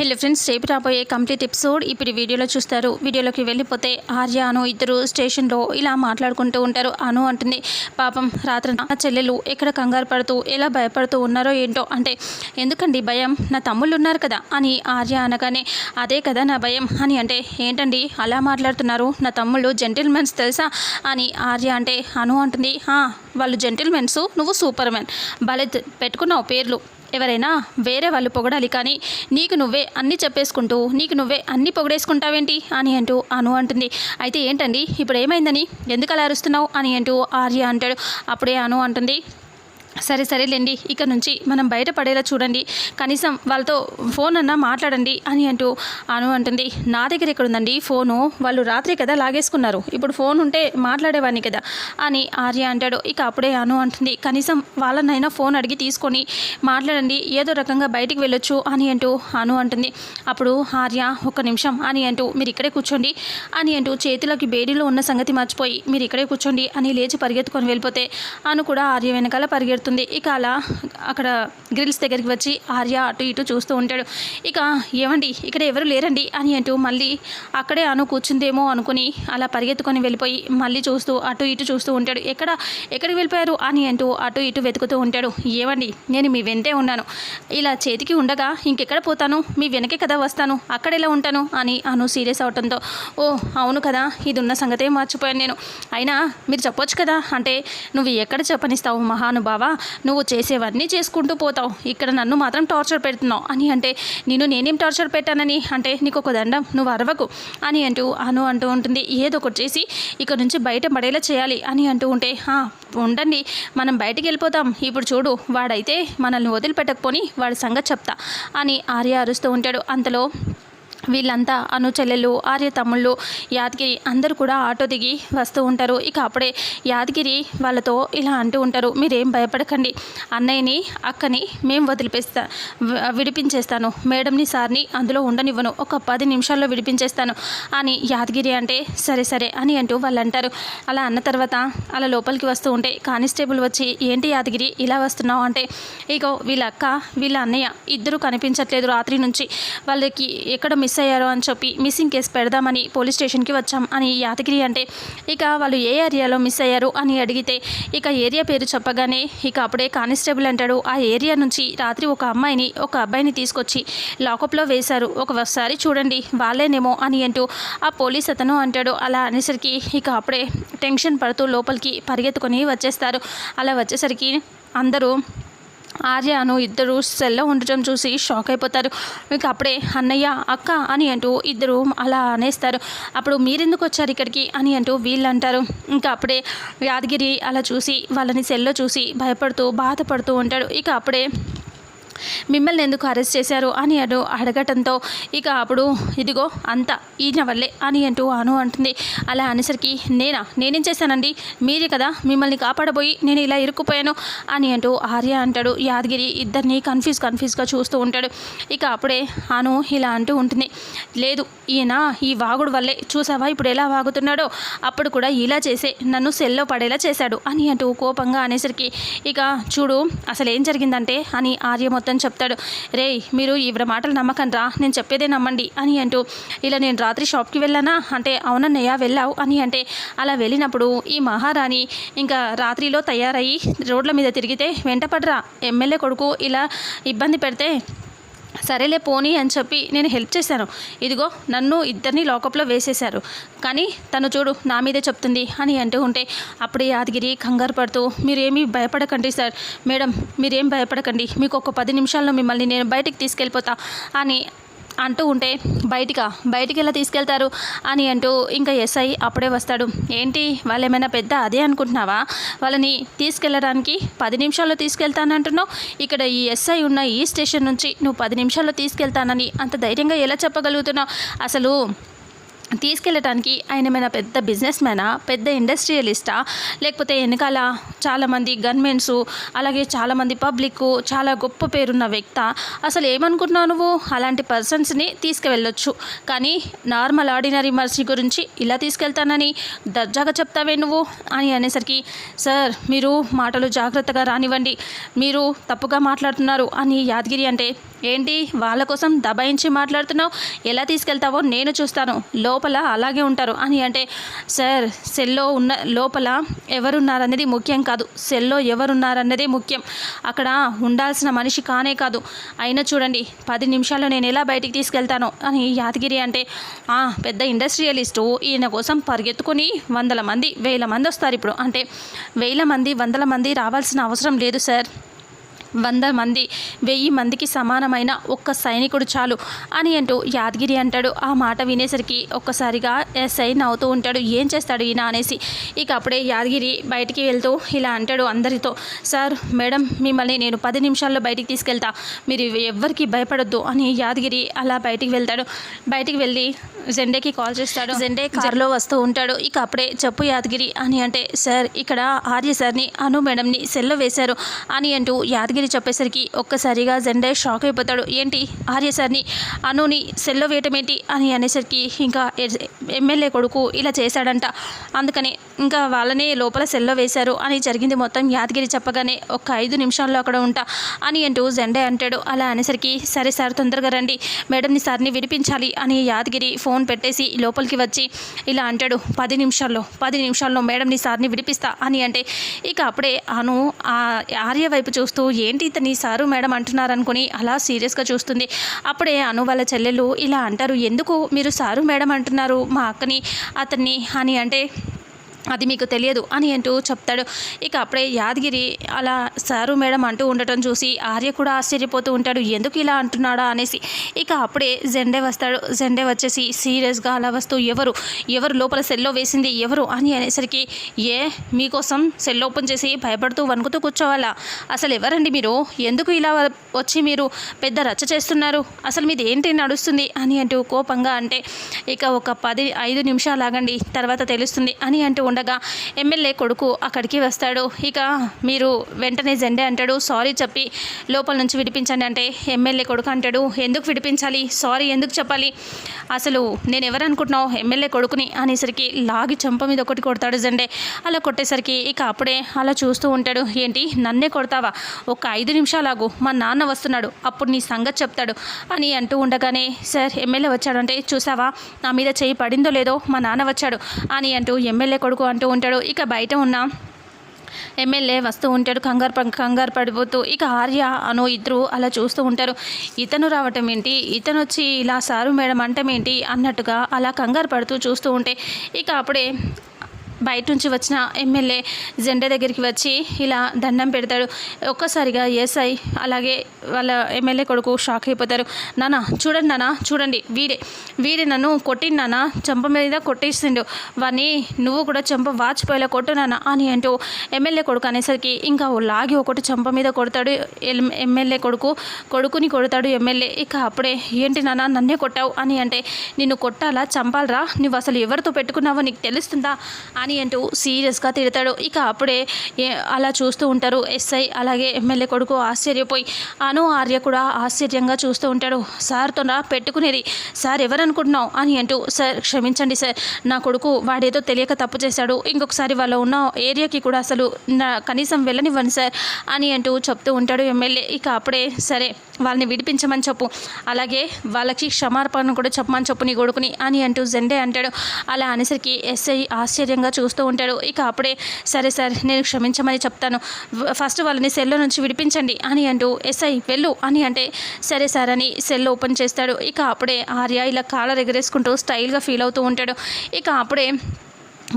Hello friends రేపు రాబోయే complete episode ఇప్పుడు వీడియోలో చూస్తారు. వీడియోలోకి వెళ్ళిపోతే ఆర్య అను ఇద్దరు స్టేషన్లో ఇలా మాట్లాడుకుంటూ ఉంటారు. అను అంటుంది పాపం రాత్రి నా చెల్లెలు ఎక్కడ కంగారు పడుతూ ఎలా భయపడుతూ ఉన్నారో ఏంటో? అంటే ఎందుకండి భయం? నా తమ్ముళ్ళు ఉన్నారు కదా అని ఆర్య అనగానే అదే కదా నా భయం అని అంటే ఏంటండి అలా మాట్లాడుతున్నారు? నా తమ్ముళ్ళు జెంటిల్మెన్స్ తెలుసా? అని ఆర్య అంటే అను అంటుంది వాళ్ళు జెంటిల్మెన్స్ నువ్వు సూపర్ మ్యాన్ భలే పెట్టుకున్నావు పేర్లు. ఎవరైనా వేరే వాళ్ళు పొగడాలి కానీ నీకు నువ్వే అన్నీ చెప్పేసుకుంటూ నీకు నువ్వే అన్నీ పొగడేసుకుంటావేంటి? అని అంటూ అను అంటుంది. అయితే ఏంటండి? ఇప్పుడు ఏమైందని? ఎందుకు అలా అరుస్తున్నావు? అని అంటూ ఆర్య అంటాడు. అప్పుడే అను అంటుంది. సరే సరేలేండి ఇక నుంచి మనం బయటపడేలా చూడండి. కనీసం వాళ్ళతో ఫోన్ అన్నా మాట్లాడండి అని అంటూ అను అంటుంది. నా దగ్గర ఎక్కడ ఉందండి ఫోను. వాళ్ళు రాత్రి కదా లాగేసుకున్నారు. ఇప్పుడు ఫోన్ ఉంటే మాట్లాడేవాడిని కదా అని ఆర్య అంటాడు. ఇక అప్పుడే అను అంటుంది. కనీసం వాళ్ళనైనా ఫోన్ అడిగి తీసుకొని మాట్లాడండి. ఏదో రకంగా బయటికి వెళ్ళొచ్చు అని అంటూ అను అంటుంది. అప్పుడు ఆర్య ఒక్క నిమిషం అని అంటూ మీరు ఇక్కడే కూర్చోండి అని అంటూ చేతిలోకి బేడీలో ఉన్న సంగతి మర్చిపోయి మీరు ఇక్కడే కూర్చోండి అని లేచి పరిగెత్తుకొని వెళ్ళిపోతే అను కూడా ఆర్య వెనకాల పరిగెడుతుంది ఇక అలా అక్కడ గ్రిల్స్ దగ్గరికి వచ్చి ఆర్య అటు ఇటు చూస్తూ ఉంటాడు. ఇక ఏమండి ఇక్కడ ఎవరు లేరండి? అని అంటూ మళ్ళీ అక్కడే అను కూర్చుందేమో అనుకుని అలా పరిగెత్తుకొని వెళ్ళిపోయి మళ్ళీ చూస్తూ అటు ఇటు చూస్తూ ఉంటాడు. ఎక్కడ? ఎక్కడికి వెళ్ళిపోయారు? అని అంటూ అటు ఇటు వెతుకుతూ ఉంటాడు. ఏమండి నేను మీ వెంటే ఉన్నాను. ఇలా చేతికి ఉండగా ఇంకెక్కడ పోతాను? మీ వెనకే కదా వస్తాను. అక్కడ ఎలా ఉంటాను? అని అను సీరియస్ అవటంతో. ఓ అవును కదా. ఇది ఉన్న సంగతే మర్చిపోయాను నేను. అయినా మీరు చెప్పొచ్చు కదా? అంటే నువ్వు ఎక్కడ చెప్పనిస్తావు మహానుభావ? నువ్వు చేసేవన్నీ చేసుకుంటూ పోతావు. ఇక్కడ నన్ను మాత్రం టార్చర్ పెడుతున్నావు. అని అంటే నేను నేనేం టార్చర్ పెట్టానని? అంటే నీకు ఒక దండం నువ్వు అరవకు. అని అంటూ అను అంటూ ఉంటుంది. ఏదో ఒకటి చేసి ఇక్కడ నుంచి బయట పడేలా చేయాలి. అని అంటూ ఉంటే ఉండండి మనం బయటికి వెళ్ళిపోతాం. ఇప్పుడు చూడు వాడైతే మనల్ని వదిలిపెట్టకపోని వాడి సంగతి చెప్తా. అని ఆర్య అరుస్తూ ఉంటాడు. అంతలో వీళ్ళంతా అనుచల్లెలు ఆర్య తమ్ముళ్ళు యాదగిరి అందరూ కూడా ఆటో దిగి వస్తూ ఉంటారు. ఇక అప్పుడే యాదగిరి వాళ్ళతో ఇలా అంటూ ఉంటారు మీరేం భయపడకండి. అన్నయ్యని అక్కని మేము వదిలిపేస్తా విడిపించేస్తాను. మేడంని సార్ని అందులో ఉండనివ్వను. ఒక పది నిమిషాల్లో విడిపించేస్తాను. అని యాదగిరి అంటే సరే సరే అని అంటూ వాళ్ళు అంటారు అలా అన్న తర్వాత అలా లోపలికి వస్తూ ఉంటే కానిస్టేబుల్ వచ్చి ఏంటి యాదగిరి ఇలా వస్తున్నావు? అంటే ఇగో వీళ్ళ అక్క వీళ్ళ అన్నయ్య ఇద్దరు కనిపించట్లేదు రాత్రి నుంచి. వాళ్ళకి ఎక్కడ మిస్ అయ్యారో అని చెప్పి మిస్సింగ్ కేసు పెడదామని పోలీస్ స్టేషన్కి వచ్చాం అని యాదగిరి అంటే ఇక వాళ్ళు ఏ ఏరియాలో మిస్ అయ్యారు అని అడిగితే ఇక ఏరియా పేరు చెప్పగానే ఇక అప్పుడే కానిస్టేబుల్ అంటాడు ఆ ఏరియా నుంచి రాత్రి ఒక అమ్మాయిని ఒక అబ్బాయిని తీసుకొచ్చి లాకప్లో వేశారు. ఒకసారి చూడండి వాళ్ళేనేమో అని అంటూ ఆ పోలీస్ అతను అంటాడు. అలా అనేసరికి ఇక అప్పుడే టెన్షన్ పడుతూ లోపలికి పరిగెత్తుకొని వచ్చేస్తారు. అలా వచ్చేసరికి అందరూ ఆర్యను ఇద్దరు సెల్లో ఉండటం చూసి షాక్ అయిపోతారు. ఇక అప్పుడే అన్నయ్య అక్క అని అంటూ ఇద్దరు అలా అనేస్తారు. అప్పుడు మీరెందుకు వచ్చారు ఇక్కడికి? అని అంటూ వీళ్ళు అంటారు ఇంకా అప్పుడే యాదగిరి అలా చూసి వాళ్ళని సెల్లో చూసి భయపడుతూ బాధపడుతూ ఉంటాడు. ఇక అప్పుడే మిమ్మల్ని ఎందుకు అరెస్ట్ చేశారు అని అడు అడగటంతో ఇక అప్పుడు ఇదిగో అంతా ఈయన వల్లే అని అంటూ అను అంటుంది. అలా అనేసరికి నేనా? నేనేం చేశానండి? మీరే కదా మిమ్మల్ని కాపాడబోయి నేను ఇలా ఇరుక్కుపోయాను అని అంటూ ఆర్య అంటాడు. యాదగిరి ఇద్దరిని కన్ఫ్యూజ్ కన్ఫ్యూజ్గా చూస్తూ ఉంటాడు. ఇక అప్పుడే అను ఇలా అంటూ ఉంటుంది. లేదు ఈయన ఈ వాగుడు వల్లే చూసావా ఇప్పుడు ఎలా వాగుతున్నాడో? అప్పుడు కూడా ఇలా చేసే నన్ను సెల్లో పడేలా చేశాడు అని అంటూ కోపంగా అనేసరికి ఇక చూడు అసలు ఏం జరిగిందంటే అని ఆర్య మొత్తం అతను చెప్తాడు. రేయ్ మీరు ఈవిడ మాటలు నమ్మకండి రా నేను చెప్పేదే నమ్మండి అని అంటూ ఇలా నేను రాత్రి షాప్కి వెళ్ళానా? అంటే అవునన్నయ్య వెళ్ళావు అని అంటే అలా వెళ్ళినప్పుడు ఈ మహారాణి ఇంకా రాత్రిలో తయారయ్యి రోడ్ల మీద తిరిగితే వెంటపడరా ఎమ్మెల్యే కొడుకు ఇలా ఇబ్బంది పెడితే సరేలే పోనీ అని చెప్పి నేను హెల్ప్ చేశాను. ఇదిగో నన్ను ఇద్దరిని లాకప్లో వేసేశారు. కానీ తను చూడు నా మీదే చెప్తుంది అని అంటూ ఉంటే అప్పుడే యాదగిరి కంగారు పడుతూ మీరేమీ భయపడకండి సార్. మేడం మీరేం భయపడకండి. మీకు ఒక పది నిమిషాల్లో మిమ్మల్ని నేను బయటికి తీసుకెళ్ళిపోతా అని అంటూ ఉంటే బయటికా? బయటికి ఎలా తీసుకెళ్తారు? అని అంటూ ఇంకా ఎస్ఐ అప్పుడే వస్తాడు. ఏంటి? వాళ్ళు ఏమైనా పెద్ద అదే అనుకుంటున్నావా? వాళ్ళని తీసుకెళ్ళడానికి పది నిమిషాల్లో తీసుకెళ్తానంటున్నావు? ఇక్కడ ఈ ఎస్ఐ ఉన్న ఈ స్టేషన్ నుంచి నువ్వు పది నిమిషాల్లో తీసుకెళ్తానని అంత ధైర్యంగా ఎలా చెప్పగలుగుతున్నావు? అసలు తీసుకెళ్ళటానికి ఆయన ఏమైనా పెద్ద బిజినెస్ మ్యానా పెద్ద ఇండస్ట్రియలిస్టా లేకపోతే వెనకాల చాలామంది గన్మెన్స్ అలాగే చాలామంది పబ్లిక్ చాలా గొప్ప పేరున్న వ్యక్త అసలు ఏమనుకుంటున్నావు నువ్వు? అలాంటి పర్సన్స్ని తీసుకువెళ్ళొచ్చు. కానీ నార్మల్ ఆర్డినరీ మనిషి గురించి ఇలా తీసుకెళ్తానని దర్జాగా చెప్తావే నువ్వు? అని అనేసరికి సార్ మీరు మాటలు జాగ్రత్తగా రానివ్వండి. మీరు తప్పుగా మాట్లాడుతున్నారు. అని యాదగిరి అంటే ఏంటి? వాళ్ళ కోసం దబాయించి మాట్లాడుతున్నావు? ఎలా తీసుకెళ్తావో నేను చూస్తాను. లో లోపల అలాగే ఉంటారు. అని అంటే సార్ సెల్లో ఉన్న లోపల ఎవరున్నారనేది ముఖ్యం కాదు. సెల్లో ఎవరున్నారన్నదే ముఖ్యం. అక్కడ ఉండాల్సిన మనిషి కానే కాదు. అయినా చూడండి పది నిమిషాల్లో నేను ఎలా బయటికి తీసుకెళ్తాను అని యాదగిరి అంటే "ఆ, పెద్ద ఇండస్ట్రియలిస్టు ఈయన కోసం పరిగెత్తుకొని వందల మంది వేల మంది వస్తారు ఇప్పుడు. అంటే వేల మంది వందల మంది రావాల్సిన అవసరం లేదు సార్. వంద మంది వెయ్యి మందికి సమానమైన ఒక్క సైనికుడు చాలు అని అంటూ యాదగిరి అంటాడు. ఆ మాట వినేసరికి ఒక్కసారిగా ఎస్ఐ నవ్వుతూ ఉంటాడు. ఏం చేస్తాడు ఈయన అనేసి. ఇక అప్పుడే యాదగిరి బయటికి వెళ్తూ ఇలా అంటాడు అందరితో. సార్ మేడం మిమ్మల్ని నేను పది నిమిషాల్లో బయటికి తీసుకెళ్తా. మీరు ఎవ్వరికి భయపడొద్దు అని యాదగిరి అలా బయటికి వెళ్తాడు. బయటికి వెళ్ళి జెండేకి కాల్ చేస్తాడు. జెండే కారులో వస్తూ ఉంటాడు. ఇక అప్పుడే చెప్పు యాదగిరి అని అంటే సార్ ఇక్కడ ఆర్య సార్ని అను మేడంని సెల్లో వేశారు అని అంటూ యాదగిరి చెప్పేసరికి ఒక్కసారిగా జెండే షాక్ అయిపోతాడు. ఏంటి ఆర్య సార్ని? అనుని సెల్లో వేయటం ఏంటి? అని అనేసరికి ఇంకా ఎమ్మెల్యే కొడుకు ఇలా చేశాడంట. అందుకని ఇంకా వాళ్ళనే లోపల సెల్లో వేశారు అని జరిగింది మొత్తం యాదగిరి చెప్పగానే ఒక ఐదు నిమిషాల్లో అక్కడ ఉంటా అని అంటూ జెండే అంటాడు. అలా అనేసరికి సరే సార్ తొందరగా రండి. మేడంని సార్ని విడిపించాలి అని యాదగిరి ఫోన్ పెట్టేసి లోపలికి వచ్చి ఇలా అంటాడు పది నిమిషాల్లో పది నిమిషాల్లో మేడంని సార్ని విడిపిస్తా అని అంటే ఇక అప్పుడే అను ఆ ఆర్య వైపు చూస్తూ ఏంటి ఇతని సారు మేడం అంటున్నారు అనుకుని అలా సీరియస్గా చూస్తుంది. అప్పుడే అను వాళ్ళ చెల్లెలు ఇలా అంటారు ఎందుకు మీరు సారు మేడం అంటున్నారు మా అక్కని అతన్ని అని అంటే అది మీకు తెలియదు అని అంటూ చెప్తాడు. ఇక అప్పుడే యాదగిరి అలా సారు మేడం అంటూ ఉండటం చూసి ఆర్య కూడా ఆశ్చర్యపోతూ ఉంటాడు. ఎందుకు ఇలా అంటున్నాడా అనేసి. ఇక అప్పుడే జెండే వస్తాడు. జెండే వచ్చేసి సీరియస్గా అలా వస్తూ ఎవరు? ఎవరు లోపల సెల్లో వేసింది? ఎవరు? అని అనేసరికి ఏ మీకోసం సెల్ ఓపెన్ చేసి భయపడుతూ వణుకుతూ కూర్చోవాలా? అసలు ఎవరండి మీరు? ఎందుకు ఇలా వచ్చి మీరు పెద్ద రచ్చ చేస్తున్నారు? అసలు మీది ఏంటి నడుస్తుంది? అని అంటూ కోపంగా అంటే ఇక ఒక పది ఐదు నిమిషాలు ఆగండి. తర్వాత తెలుస్తుంది అని అంటూ ఉండగా ఎమ్మెల్యే కొడుకు అక్కడికి వస్తాడు. ఇక మీరు వెంటనే జెండే అంటాడు. సారీ చెప్పి లోపల నుంచి విడిపించండి అంటే ఎమ్మెల్యే కొడుకు అంటాడు. ఎందుకు విడిపించాలి? సారీ ఎందుకు చెప్పాలి? అసలు నేను ఎవరు అనుకుంటున్నావు? ఎమ్మెల్యే కొడుకుని అనేసరికి లాగి చెంప మీద ఒకటి కొడతాడు జెండే. అలా కొట్టేసరికి ఇక అప్పుడే అలా చూస్తూ ఉంటాడు. ఏంటి? నన్నే కొడతావా? ఒక ఐదు నిమిషాలు ఆగు మా నాన్న వస్తున్నాడు. అప్పుడు నీ సంగతి చెప్తాడు అని అంటూ ఉండగానే సార్ ఎమ్మెల్యే వచ్చాడంటే చూసావా? నా మీద చేయి పడిందో లేదో? మా నాన్న వచ్చాడు అని అంటూ ఎమ్మెల్యే కొడుకు అంటూ ఉంటాడు. ఇక బయట ఉన్న ఎమ్మెల్యే వస్తూ ఉంటాడు. కంగారు ప- కంగారు పడిపోతూ ఇక ఆర్య అను ఇద్దరు అలా చూస్తూ ఉంటారు. ఇతను రావటం ఏంటి? ఇతను వచ్చి ఇలా సారు మేడం అంటమేంటి అన్నట్టుగా అలా కంగారు పడుతూ చూస్తూ ఉంటే ఇక అప్పుడే బయట నుంచి వచ్చిన ఎమ్మెల్యే జెండా దగ్గరికి వచ్చి ఇలా దండం పెడతాడు. ఒక్కసారిగా ఎస్ఐ అలాగే వాళ్ళ ఎమ్మెల్యే కొడుకు షాక్ అయిపోతారు. నాన్న చూడండి నాన్న చూడండి వీడే వీడే నన్ను కొట్టిండు నాన్న చెంప మీద కొట్టేసిండు. వాడిని నువ్వు కూడా చెంప వాచిపోయేలా కొట్టు నాన్న అని అంటూ ఎమ్మెల్యే కొడుకు అనేసరికి ఇంకా ఓ లాగి ఒకటి చెంప మీద కొడతాడు. ఎల్- ఎమ్మెల్యే కొడుకు కొడుకుని కొడతాడు ఎమ్మెల్యే. ఇక అప్పుడే ఏంటి నాన్న నన్నే కొట్టావు? అని అంటే నిన్ను కొట్టాలా చంపాలరా? నువ్వు అసలు ఎవరితో పెట్టుకున్నావో నీకు తెలుస్తుందా? అని అని అంటూ సీరియస్గా తిడతాడు. ఇక అప్పుడే అలా చూస్తూ ఉంటారు. ఎస్ఐ అలాగే ఎమ్మెల్యే కొడుకు ఆశ్చర్యపోయి అను ఆర్య కూడా ఆశ్చర్యంగా చూస్తూ ఉంటాడు. సార్తో నా పెట్టుకునేది. సార్ ఎవరనుకుంటున్నావు? అని అంటూ సార్ క్షమించండి సార్. నా కొడుకు వాడేదో తెలియక తప్పు చేశాడు. ఇంకొకసారి వాళ్ళు ఉన్న ఏరియాకి కూడా అసలు నా కనీసం వెళ్ళనివ్వను సార్ అని అంటూ చెప్తూ ఉంటాడు ఎమ్మెల్యే. ఇక అప్పుడే సరే వాళ్ళని విడిపించమని చెప్పు. అలాగే వాళ్ళకి క్షమార్పణ కూడా చెప్పమని చెప్పు నీ కొడుకుని అని అంటూ జెండే అంటాడు. అలా అనేసరికి ఎస్ఐ ఆశ్చర్యంగా చూస్తూ ఉంటాడు. ఇక అప్పుడే సరే సార్ నేను క్షమించమని చెప్తాను. ఫస్ట్ వాళ్ళని సెల్లో నుంచి విడిపించండి అని అంటూ ఎస్ఐ వెళ్ళు అని అంటే సరే సార్ అని సెల్ ఓపెన్ చేస్తాడు. ఇక అప్పుడే ఆర్య ఇలా కాలర్ ఎగరేసుకుంటూ స్టైల్గా ఫీల్ అవుతూ ఉంటాడు. ఇక అప్పుడే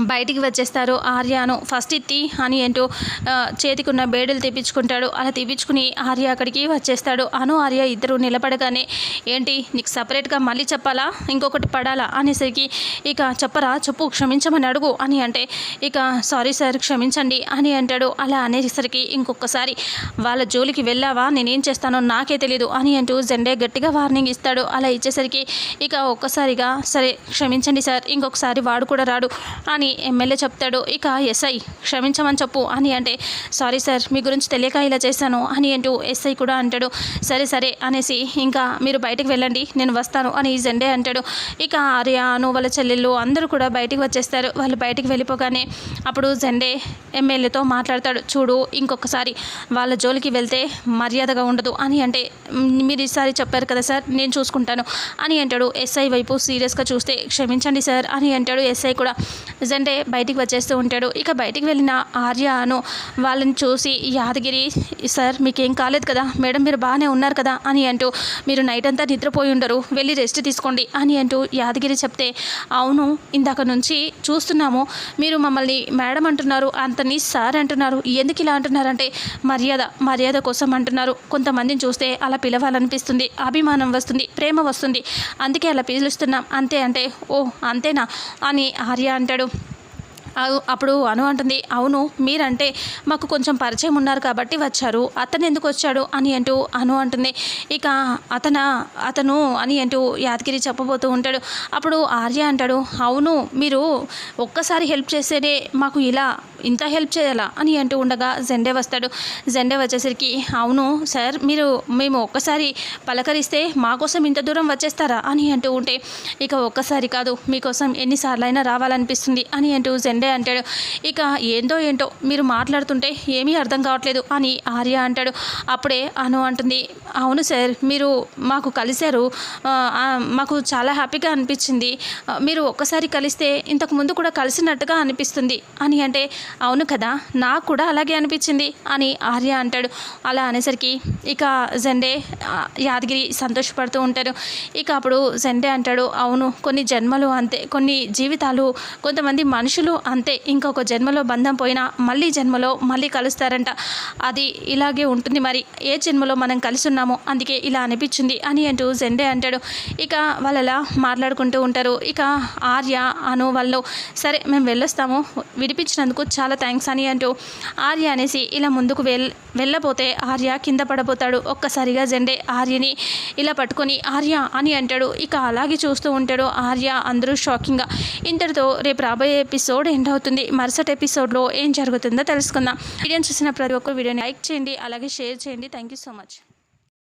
బయటికి వచ్చేస్తారు. ఆర్యాను ఫస్ట్ ఇత్తి అని అంటూ చేతికి చేతికున్న బేడలు తెప్పించుకుంటాడు. అలా తెప్పించుకుని ఆర్య అక్కడికి వచ్చేస్తాడు. అను ఆర్య ఇద్దరు నిలబడగానే ఏంటి నీకు సపరేట్గా మళ్ళీ చెప్పాలా? ఇంకొకటి పడాలా? అనేసరికి ఇక చెప్పరా? చెప్పు క్షమించమని అడుగు. అని అంటే ఇక సారీ సార్ క్షమించండి. అని అంటాడు. అలా అనేసరికి ఇంకొకసారి వాళ్ళ జోలికి వెళ్ళావా? నేనేం చేస్తానో నాకే తెలియదు అని అంటూ జెండే గట్టిగా వార్నింగ్ ఇస్తాడు. అలా ఇచ్చేసరికి ఇక ఒక్కసారిగా సరే క్షమించండి సార్. ఇంకొకసారి వాడు కూడా రాడు. అని ఎమ్మెల్యే చెప్తాడు. ఇక ఎస్ఐ క్షమించమని చెప్పు అని అంటే సారీ సార్ మీ గురించి తెలియక ఇలా చేశాను అని అంటూ ఎస్ఐ కూడా అంటాడు. సరే సరే అనేసి ఇంకా మీరు బయటకు వెళ్ళండి నేను వస్తాను అని జెండే అంటాడు. ఇక ఆర్యాను వాళ్ళ చెల్లెళ్ళు అందరూ కూడా బయటికి వచ్చేస్తారు. వాళ్ళు బయటికి వెళ్ళిపోగానే అప్పుడు జెండే ఎమ్మెల్యేతో మాట్లాడతాడు. చూడు ఇంకొకసారి వాళ్ళ జోలికి వెళ్తే మర్యాదగా ఉండదు అని అంటే మీరు ఈసారి చెప్పారు కదా సార్ నేను చూసుకుంటాను అని అంటాడు. ఎస్ఐ వైపు సీరియస్గా చూస్తే క్షమించండి సార్ అని అంటాడు ఎస్ఐ కూడా. ప్రజెంటే బయటికి వచ్చేస్తూ ఉంటాడు. ఇక బయటికి వెళ్ళిన ఆర్య అను వాళ్ళని చూసి యాదగిరి సార్ మీకేం కాలేదు కదా? మేడం మీరు బాగానే ఉన్నారు కదా? అని అంటూ మీరు నైట్ అంతా నిద్రపోయి ఉండరు. వెళ్ళి రెస్ట్ తీసుకోండి. అని అంటూ యాదగిరి చెప్తే అవును ఇందాక నుంచి చూస్తున్నాము. మీరు మమ్మల్ని మేడం అంటున్నారు. అంతని సార్ అంటున్నారు. ఎందుకు ఇలా అంటున్నారంటే మర్యాద మర్యాద కోసం అంటున్నారు. కొంతమందిని చూస్తే అలా పిలవాలనిపిస్తుంది. అభిమానం వస్తుంది ప్రేమ వస్తుంది. అందుకే అలా పిలుస్తున్నాం. అంతే అంటే ఓ అంతేనా? అని ఆర్య అంటాడు. అప్పుడు అను అంటుంది అవును మీరంటే మాకు కొంచెం పరిచయం ఉన్నారు కాబట్టి వచ్చారు. అతను ఎందుకు వచ్చాడు? అని అంటూ అను అంటుంది. ఇక అతన అతను అని అంటూ యాదగిరి చెప్పబోతూ ఉంటాడు. అప్పుడు ఆర్య అంటాడు అవును మీరు ఒక్కసారి హెల్ప్ చేస్తేనే మాకు ఇలా ఇంత హెల్ప్ చేయాలా అని అంటూ ఉండగా జెండే వస్తాడు. జెండే వచ్చేసరికి అవును సార్ మీరు మేము ఒక్కసారి పలకరిస్తే మా కోసం ఇంత దూరం వచ్చేస్తారా అని అంటూ ఉంటే ఇక ఒక్కసారి కాదు మీకోసం ఎన్నిసార్లు అయినా రావాలనిపిస్తుంది అని అంటూ జెండే అంటాడు. ఇక ఏందో ఏంటో మీరు మాట్లాడుతుంటే ఏమీ అర్థం కావట్లేదు అని ఆర్య అంటాడు. అప్పుడే అను అంటుంది అవును సార్ మీరు మాకు కలిశారు. మాకు చాలా హ్యాపీగా అనిపించింది. మీరు ఒక్కసారి కలిస్తే ఇంతకు ముందు కూడా కలిసినట్టుగా అనిపిస్తుంది అని అంటే అవును కదా నాకు కూడా అలాగే అనిపించింది అని ఆర్య అంటాడు. అలా అనేసరికి ఇక జెండే యాదగిరి సంతోషపడుతూ ఉంటారు. ఇక అప్పుడు జెండే అంటాడు అవును కొన్ని జన్మలు అంతే కొన్ని జీవితాలు కొంతమంది మనుషులు అంతే ఇంకొక జన్మలో బంధం పోయినా మళ్ళీ జన్మలో మళ్ళీ కలుస్తారంట. అది ఇలాగే ఉంటుంది మరి ఏ జన్మలో మనం కలిసి ఉన్నామో అందుకే ఇలా అనిపించింది అని అంటూ జెండే అంటాడు. ఇక వాళ్ళు మాట్లాడుకుంటూ ఉంటారు. ఇక ఆర్య అను వాళ్ళు సరే మేము వెళ్ళొస్తాము విడిపించినందుకు చాలా థ్యాంక్స్ అని అంటూ ఆర్య అనేసి ఇలా ముందుకు వెల్ వెళ్ళబోతే ఆర్య కింద పడబోతాడు. ఒక్కసారిగా జెండే ఆర్యని ఇలా పట్టుకొని ఆర్య అని అంటాడు. ఇక అలాగే చూస్తూ ఉంటాడు ఆర్య. అందరూ షాకింగ్గా ఇంతటితో రేపు రాబోయే ఎపిసోడ్ ఎండ్ అవుతుంది. మరుసటి ఎపిసోడ్లో ఏం జరుగుతుందో తెలుసుకుందాం. వీడియోని చూసిన ప్రతి ఒక్కరు వీడియోని లైక్ చేయండి అలాగే షేర్ చేయండి. Thank you so much.